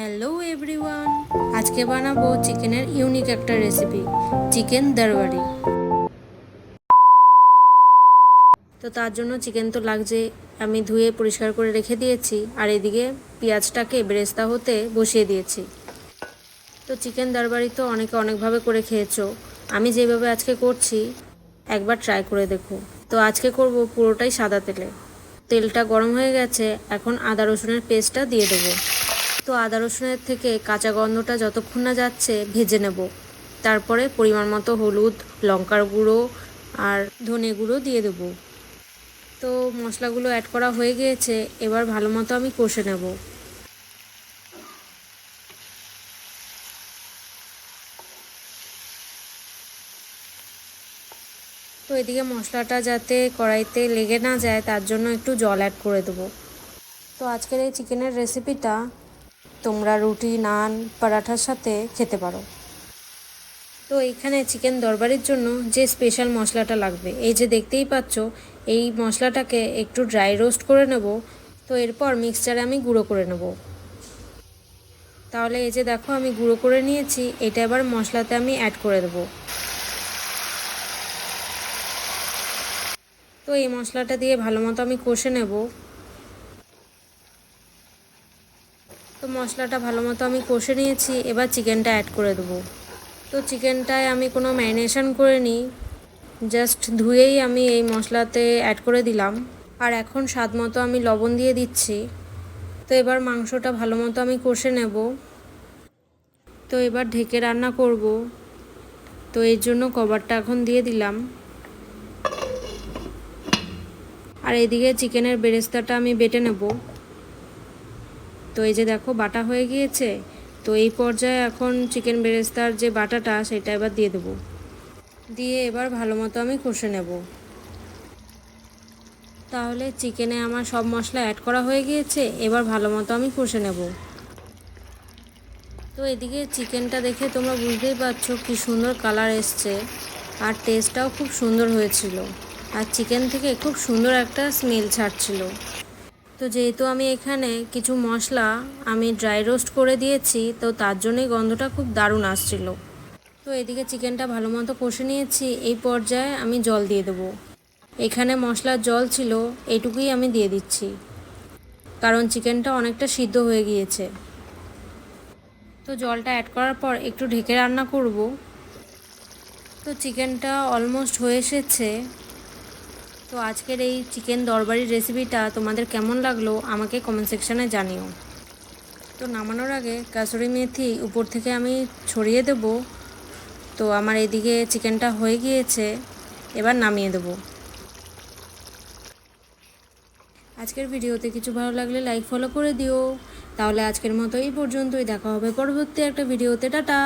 Hello everyone, আজকে বানাবো চিকেনের ইউনিক একটা রেসিপি, চিকেন দরবারি। তো তার জন্য চিকেন তো লাগছে, আমি ধুয়ে পরিষ্কার করে রেখে দিয়েছি, আর এদিকে পেঁয়াজটাকে বেরেস্তা হতে বসিয়ে দিয়েছি। তো চিকেন দরবারি তো অনেকে অনেকভাবে করে খেয়েছো, আমি যেভাবে আজকে করছি, একবার ট্রাই করে দেখো। তো আজকে করব পুরোটাই সাদা তেলে। তেলটা গরম হয়ে গেছে, এখন আদা রসুনের পেস্টটা দিয়ে দেবো। তো আদা রসুনের থেকে কাঁচা গন্ধটা যতক্ষণ না যাচ্ছে ভেজে নেব। তারপরে পরিমাণ মতো হলুদ, লঙ্কার গুঁড়ো আর ধনে গুঁড়ো দিয়ে দেবো। তো মশলাগুলো অ্যাড করা হয়ে গিয়েছে, এবার ভালো মতো আমি কষে নেব। তো এদিকে মশলাটা যাতে কড়াইতে লেগে না যায়, তার জন্য একটু জল অ্যাড করে দেবো। তো আজকের এই চিকেনের রেসিপিটা তোমরা রুটি, নান, পরাঠার সাথে খেতে পারো। তো এইখানে চিকেন দরবারির জন্য যে স্পেশাল মশলাটা লাগবে, এই যে দেখতেই পাচ্ছ, এই মশলাটাকে একটু ড্রাই রোস্ট করে নেব। তো এরপর মিক্সচারে আমি গুঁড়ো করে নেব। তাহলে এই যে দেখো, আমি গুঁড়ো করে নিয়েছি, এটা এবার মশলাতে আমি অ্যাড করে দেবো। তো এই মশলাটা দিয়ে ভালো মতো আমি কষে নেব। তো মশলাটা ভালো মতো আমি কষে নিয়েছি। এবার চিকেনটা অ্যাড করে দেবো। তো চিকেনটায় আমি কোনো ম্যারিনেশন করে নিই জাস্ট ধুয়েই আমি এই মশলাতে অ্যাড করে দিলাম। আর এখন স্বাদ মতো আমি লবণ দিয়ে দিচ্ছি। তো এবার মাংসটা ভালো মতো আমি কষে নেব। তো এবার ঢেকে রান্না করব। তো এর জন্য কভারটা এখন দিয়ে দিলাম। আর এদিকে চিকেনের বেরেস্তাটা আমি বেটে নেব। তো এই যে দেখো, বাটা হয়ে গিয়েছে। তো এই পর্যায়ে এখন চিকেন বেরেস্তার যে বাটাটা, সেটা এবার দিয়ে দেবো। দিয়ে এবার ভালো মতো আমি কষে নেব। তাহলে চিকেনে আমার সব মশলা অ্যাড করা হয়ে গিয়েছে, এবার ভালো মতো আমি কষে নেব। তো এদিকে চিকেনটা দেখে তোমরা বুঝতেই পারছ কি সুন্দর কালার এসছে, আর টেস্টটাও খুব সুন্দর হয়েছিল। আর চিকেন থেকে খুব সুন্দর একটা স্মেল ছাড়ছিল। তো যেহেতু আমি এখানে কিছু মশলা আমি ড্রাই রোস্ট করে দিয়েছি, তো তার জন্যই গন্ধটা খুব দারুণ আসছিল। তো এদিকে চিকেনটা ভালো মতো কষে নিয়েছি, এই পর্যায়ে আমি জল দিয়ে দেবো। এখানে মশলার জল ছিল, এটুকুই আমি দিয়ে দিচ্ছি। কারণ চিকেনটা অনেকটা সিদ্ধ হয়ে গিয়েছে। তো জলটা অ্যাড করার পর একটু ঢেকে রান্না করব। তো চিকেনটা অলমোস্ট হয়ে এসেছে। তো আজকের এই চিকেন দরবারির রেসিপিটা তোমাদের কেমন লাগল, আমাকে কমেন্ট সেকশানে জানিও। তো নামানোর আগে কাসুরি মেথি উপর থেকে আমি ছড়িয়ে দেব। তো আমার এদিকে চিকেনটা হয়ে গিয়েছে, এবার নামিয়ে দেব। আজকের ভিডিওতে কিছু ভালো লাগলে লাইক ফলো করে দিও। তাহলে আজকের মতো এই পর্যন্তই। দেখা হবে পরবর্তী একটা ভিডিওতে। টাটা!